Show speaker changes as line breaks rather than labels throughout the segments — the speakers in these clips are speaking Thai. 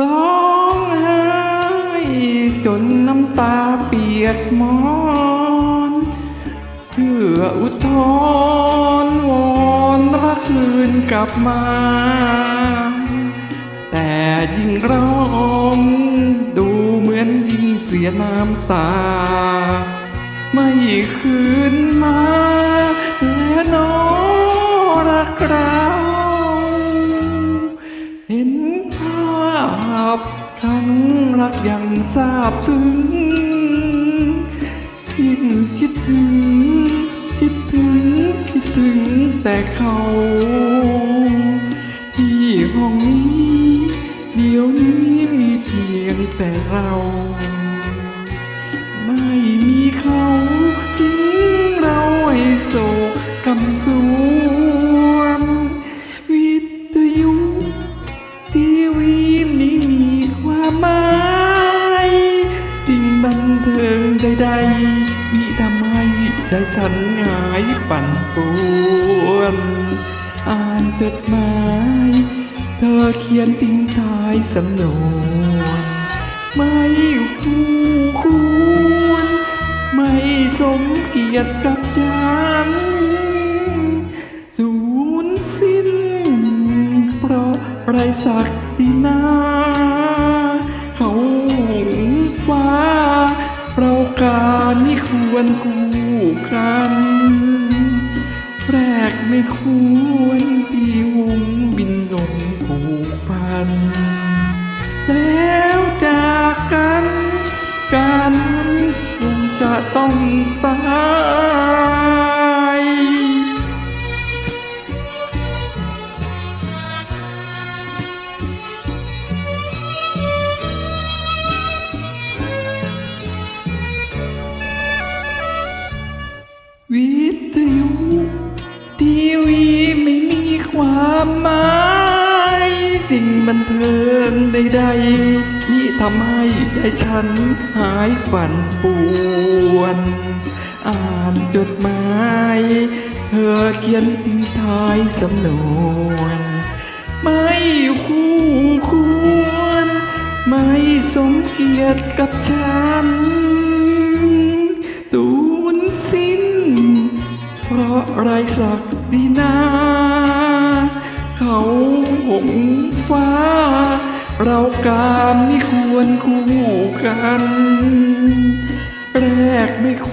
ร้องไห้จนน้ำตาเปียกมอนเพื่ออุทธรวอนรักคืนกลับมา แต่ยิ่งร้องดูเหมือนยิ่งเสียน้ำตา ไม่คืนมา และน้องรักเรา พครั้งรักยังทราบซึ้งยิ่งคิดถึง คิดถึง คิดถึงแต่เขา ที่ห้องนี้ เดี๋ยวนี้มีเพียงแต่เรา ไม่มีเขาทิ้งเราให้โศกกำ ใดๆมิทำให้ใจฉันหงายปั่นป่วนอ่านจดหมาย เธอเขียนทิ้งท้ายสำนวนไม่คู่ควรไม่สมเกียรติกับฉันสูญสิ้นเพราะไรศักดินาารไม่ควรกูกันแรกไม่ควรปีวงบินลงผูกพัน แล้วจากกันการนั้นคงจะต้องตาย บันเทิงใดๆที่ทำให้ใจฉันหายฝันป่วน อ่านจดหมาย เธอเขียนทิ้งท้ายสำนวนไม่คู่ควร ไม่สมเกียรติกับฉันตูนสิ้น เพราะไรศักดินาเขาหง ฟ้า เราการไม่ควรคู่กัน แรกไม่ค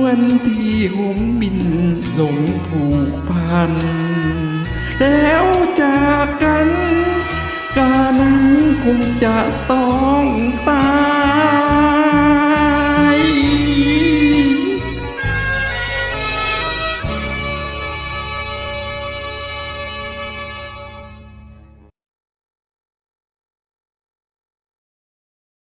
วรที่หงบินหลงผูกพัน แล้วจากกัน การนั้นคงจะต้องตาย